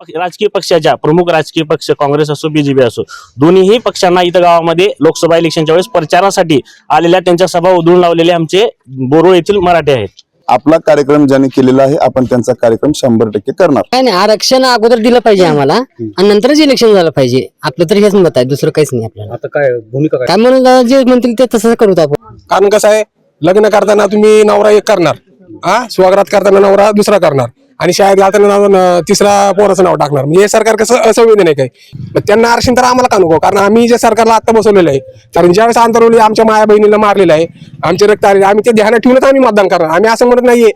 पक्ष- राजकीय पक्षाच्या प्रमुख राजकीय पक्ष काँग्रेस असो बीजेपी असो दोन्हीही पक्षांना इथं गावामध्ये लोकसभा इलेक्शनच्या वेळेस प्रचारासाठी आलेल्या त्यांच्या सभा उधळून लावलेले आमचे बोरो येथील मराठे आहेत. आपला कार्यक्रम ज्यांनी केलेला आहे आपण त्यांचा कार्यक्रम शंभर टक्के करणार. काय नाही आरक्षण अगोदर दिलं पाहिजे आम्हाला आणि नंतरच इलेक्शन झालं पाहिजे. आपलं तर हेच मत आहे दुसरं काहीच नाही आपल्याला. आता काय भूमिका काय? काय म्हणून जे म्हणतील ते तसं करू आपण. कारण कसं आहे लग्न करताना तुम्ही नवरा एक करणार हा? स्वागत करताना नवरा दुसरा करणार. आणि शाळेत घालताना नाव तिसरा पोराचं नाव टाकणार. म्हणजे हे सरकार कसं असंवेदन आहे मग त्यांना आरक्षण तर आम्हाला का नको? कारण आम्ही जे सरकारला आता बसवलेलं आहे कारण ज्यावेळेस आंदोलन आमच्या माया बहिणीला मारलेलं आहे आमचे रक्त आलेले आम्ही ते ध्यानात ठेवूनच आम्ही मतदान करणार. आम्ही असं म्हणत नाहीये.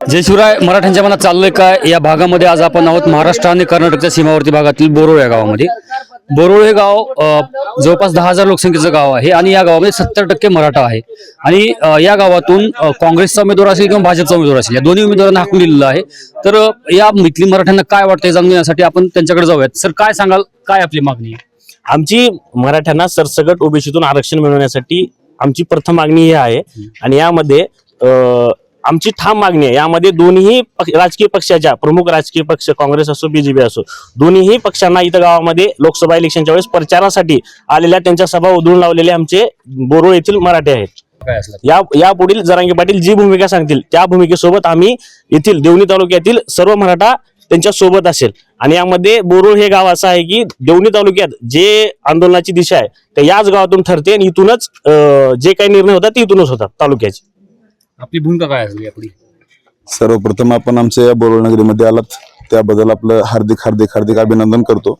जय शिवराय मराठ्यांच्या मनात चाललंय काय? या भागामध्ये आज आपण आहोत महाराष्ट्र आणि कर्नाटकच्या सीमावर्ती भागातील बोरोळ या गावामध्ये. बोरोळे हे गाव जवळपास दहा हजार लोकसंख्येचं गाव आहे आणि या गावामध्ये सत्तर टक्के मराठा आहे. आणि या गावातून काँग्रेसचा उमेदवार असेल किंवा भाजपचा उमेदवार असेल या दोन्ही उमेदवारांना हाकून दिलेलं आहे. तर या मिथली मराठ्यांना काय वाटतंय जाणून घेण्यासाठी आपण त्यांच्याकडे जाऊयात. सर काय सांगाल? काय आपली मागणी आहे? आमची मराठ्यांना सरसगट ओबीसीतून आरक्षण मिळवण्यासाठी आमची प्रथम मागणी ही आहे. आणि यामध्ये आमची ठाम मागणी आहे. यामध्ये दोन्ही पक्ष- राजकीय पक्षाच्या प्रमुख राजकीय पक्ष काँग्रेस असो बीजेपी असो दोन्हीही पक्षांना इथं गावामध्ये लोकसभा इलेक्शनच्या वेळेस प्रचारासाठी आलेल्या त्यांच्या सभा उधळून लावलेले आमचे बोरो येथील मराठे आहेत. या यापुढील जरांगे पाटील जी भूमिका सांगतील त्या भूमिकेसोबत आम्ही येथील देवणी तालुक्यातील सर्व मराठा त्यांच्यासोबत असेल. आणि यामध्ये बोरुळ हे गाव असं आहे की देवणी तालुक्यात जे आंदोलनाची दिशा आहे ते याच गावातून ठरते आणि इथूनच जे काही निर्णय होतात ते इथूनच होतात तालुक्याचे. आपली भूमिका काय असली आपली? सर्वप्रथम आपण आमच्या या बोरवनगरीमध्ये आलात. त्याबद्दल आपलं हार्दिक हार्दिक हार्दिक अभिनंदन करतो.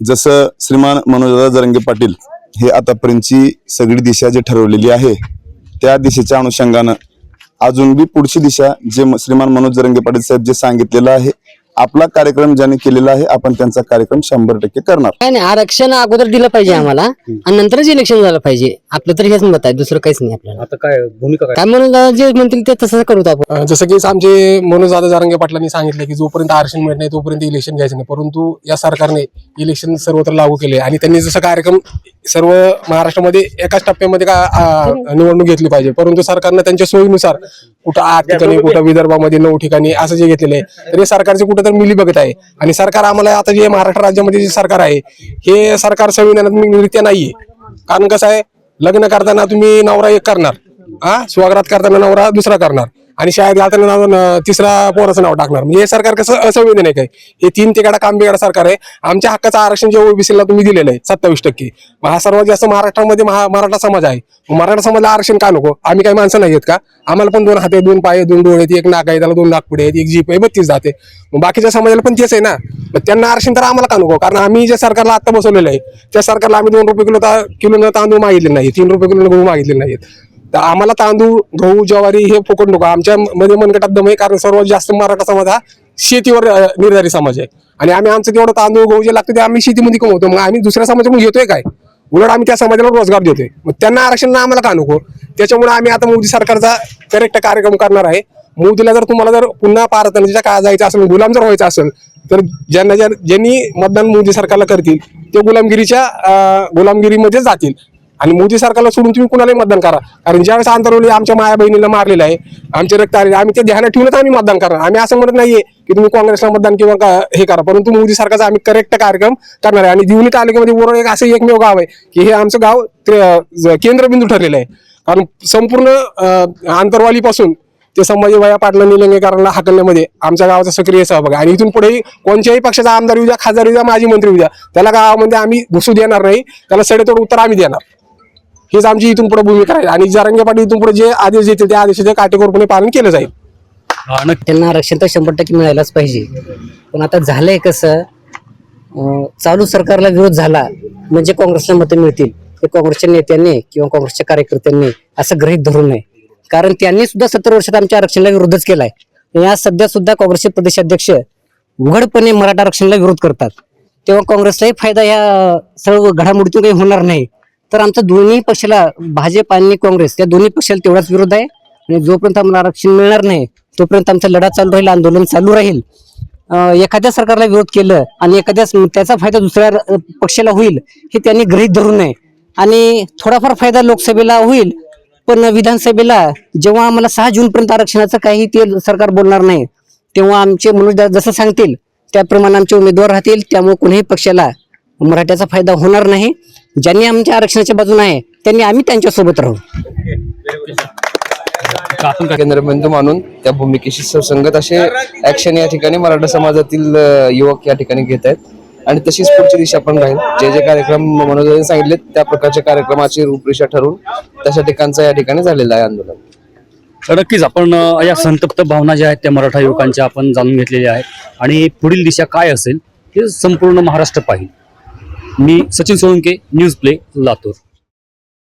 जसं श्रीमान मनोजदा जरंगे पाटील हे आतापर्यंतची सगळी दिशा जी ठरवलेली आहे त्या दिशेच्या अनुषंगानं अजून बी पुढची दिशा जे श्रीमान मनोज जरंगे पाटील साहेब जे सांगितलेलं आहे आपला कार्यक्रम ज्यांनी केलेला आहे आपण त्यांचा कार्यक्रम शंभर टक्के करणार. काय नाही आरक्षण अगोदर दिलं पाहिजे आम्हाला आणि नंतरच इलेक्शन झालं पाहिजे. आपलं तर हेच मत आहे दुसरं काहीच नाही आपल्याला. आता काय भूमिका काय? काय म्हणून जे म्हणतील ते तसं करू आपण. अं, जसं की आमचे मनोज दादा जारंगे पाटलांनी सांगितलं की जोपर्यंत आरक्षण मिळत नाही तोपर्यंत इलेक्शन घ्यायचं नाही. परंतु या सरकारने इलेक्शन सर्वत्र लागू केले आणि त्यांनी जसं कार्यक्रम सर्व महाराष्ट्रामध्ये एकाच टप्प्यामध्ये का निवडणूक घेतली पाहिजे. परंतु सरकारनं त्यांच्या सोयीनुसार कुठं आठ ठिकाणी कुठं विदर्भामध्ये नऊ ठिकाणी असं जे घेतलेलं आहे. तर हे सरकारचे कुठं तर मिली बघत आहे. आणि सरकार आम्हाला आता जे महाराष्ट्र राज्यामध्ये जे सरकार आहे हे सरकार संविधानात्मकरित्या नाहीये. कारण कसं आहे लग्न करताना तुम्ही नवरा एक करणार हा? स्वागत करताना नवरा दुसरा करणार. आणि शाळेत घालताना तिसरा पोराचं नाव टाकणार. म्हणजे हे सरकार कसं असंवेदन आहे काही हे तीन तिकडा काम बिघाडा सरकार आहे. आमच्या हक्काचं आरक्षण जे ओबीसीला तुम्ही दिलेलं आहे सत्तावीस टक्के. हा सर्वात जास्त महाराष्ट्रामध्ये मराठा समाज आहे. मराठा समाजाला आरक्षण का नको? आम्ही काही माणसं नाही आहेत का? आम्हाला पण दोन हाते दोन पाय दोन डोळे आहेत एक नाक आहे त्याला दोन नाक पुढे आहेत एक जीप आहे बत्तीस जाते मग बाकीच्या समाजाला पण तेच आहे ना? मग त्यांना आरक्षण तर आम्हाला का नको? कारण आम्ही जे सरकारला आता बसवलेलं आहे त्या सरकारला आम्ही दोन रुपये किलो ता- किलो तांदूळ मागितले नाही तीन रुपये किलो गहू मागितले नाहीत. आम्हाला तांदूळ गहू ज्वारी हे फुकट नको. आमच्या मध्ये मनगटात दम आहे कारण सर्वात जास्त मराठा समाज हा शेतीवर निर्धारित समाज आहे. आणि आम्ही आमचं तेवढं तांदूळ गहू जे लागतं ते आम्ही शेतीमध्ये कमवतो. मग आम्ही दुसऱ्या समाजाकडून घेतोय काय? उलट आम्ही त्या समाजाला रोजगार देतोय. मग त्यांना आरक्षण आम्हाला का नको? त्याच्यामुळे आम्ही आता मोदी सरकारचा करेक्ट कार्यक्रम करणार आहे. मोदीला जर तुम्हाला जर पुन्हा पारतंत्र्याच्या काळात जायचं असेल गुलाम जर व्हायचं असेल तर ज्यांना ज्या ज्यांनी मतदान मोदी सरकारला करतील ते गुलामगिरीच्या गुलामगिरीमध्ये जातील. आणि मोदी सरकारला सोडून तुम्ही कुणालाही मतदान करा. कारण ज्यावेळेस आंतरवली आमच्या माया बहिणीला मारलेलं आहे आमचे रक्त आलेले आम्ही ते ध्यानात ठेवूनच आम्ही मतदान करणार. आम्ही असं म्हणत नाहीये की तुम्ही काँग्रेसला मतदान किंवा का- हे करा परंतु मोदी सरकारचा आम्ही करेक्ट कार्यक्रम करणार आहे. आणि दिवणी तालुक्यामध्ये वरून एक असं एकमेव गाव आहे की हे आमचं गाव ते- केंद्रबिंदू ठरलेलं आहे. कारण संपूर्ण आंतरवालीपासून ते संभाजी वया पाटला निलंगेकरांना हाकलण्यामध्ये आमच्या गावाचा सक्रिय सहभाग आहे. आणि इथून पुढेही कोणत्याही पक्षाचा आमदार येऊ द्या खासदार येऊ द्या माजी मंत्री येऊ द्या त्याला गावामध्ये आम्ही घुसू देणार नाही त्याला सडेतोड उत्तर आम्ही देणार. हीच आमची इथून पुढे भूमिका आहे आणि जरांगे पाटील इथून पुढे जे आदेश देतील त्या आदेशाचे काटेकोरपणे पालन केलं जाईल. त्यांना आरक्षण तर शंभर टक्के मिळायलाच पाहिजे. पण आता झालंय कसं चालू सरकारला विरोध झाला म्हणजे काँग्रेसला मतं मिळतील. हे काँग्रेसच्या नेत्यांनी किंवा काँग्रेसच्या कार्यकर्त्यांनी असं गृहीत धरू नये. कारण त्यांनी सुद्धा सत्तर वर्षात आमच्या आरक्षणाला विरोधच केलाय. या सध्या सुद्धा काँग्रेसचे प्रदेशाध्यक्ष उघडपणे मराठा आरक्षणाला विरोध करतात. तेव्हा काँग्रेसलाही फायदा या सर्व घडामोडीतून काही होणार नाही. तर आमचा दोन्ही पक्षाला भाजप आणि काँग्रेस या दोन्ही पक्षाला तेवढाच विरोध आहे. आणि जोपर्यंत आम्हाला आरक्षण मिळणार नाही तोपर्यंत आमचा लढा चालू राहील आंदोलन चालू राहील. एखाद्या सरकारला विरोध केलं आणि एखाद्याच त्याचा फायदा दुसऱ्या पक्षाला होईल हे त्यांनी गृहीत धरू नये. आणि थोडाफार फायदा लोकसभेला होईल पण विधानसभेला जेव्हा आम्हाला सहा जून पर्यंत आरक्षणाचं काही ते सरकार बोलणार नाही तेव्हा आमचे मनोज जसं सांगतील त्याप्रमाणे आमचे उमेदवार राहतील त्यामुळे कुणीही पक्षाला मराठ्याचा फायदा होणार नाही. ज्यांनी आमच्या आरक्षणाच्या बाजूने आहे त्यांनी आम्ही त्यांच्यासोबत राहू. केंद्रबिंदू मानून त्या भूमिकेशी सुसंगत असे ऍक्शन या ठिकाणी मराठा समाजातील युवक या ठिकाणी घेत आहेत. आणि तशीच पुढची दिशा पण राहील. जे जे कार्यक्रम मनोजाने सांगितले त्या प्रकारच्या कार्यक्रमाची रूपरेषा ठरवून तशा ठिकाणचं या ठिकाणी झालेलं आहे आंदोलन. तर नक्कीच आपण या संतप्त भावना ज्या आहेत त्या मराठा युवकांच्या आपण जाणून घेतलेल्या आहेत. आणि पुढील दिशा काय असेल हे संपूर्ण महाराष्ट्र पाहिल. मी सचिन सोळंके न्यूज प्ले लातूर.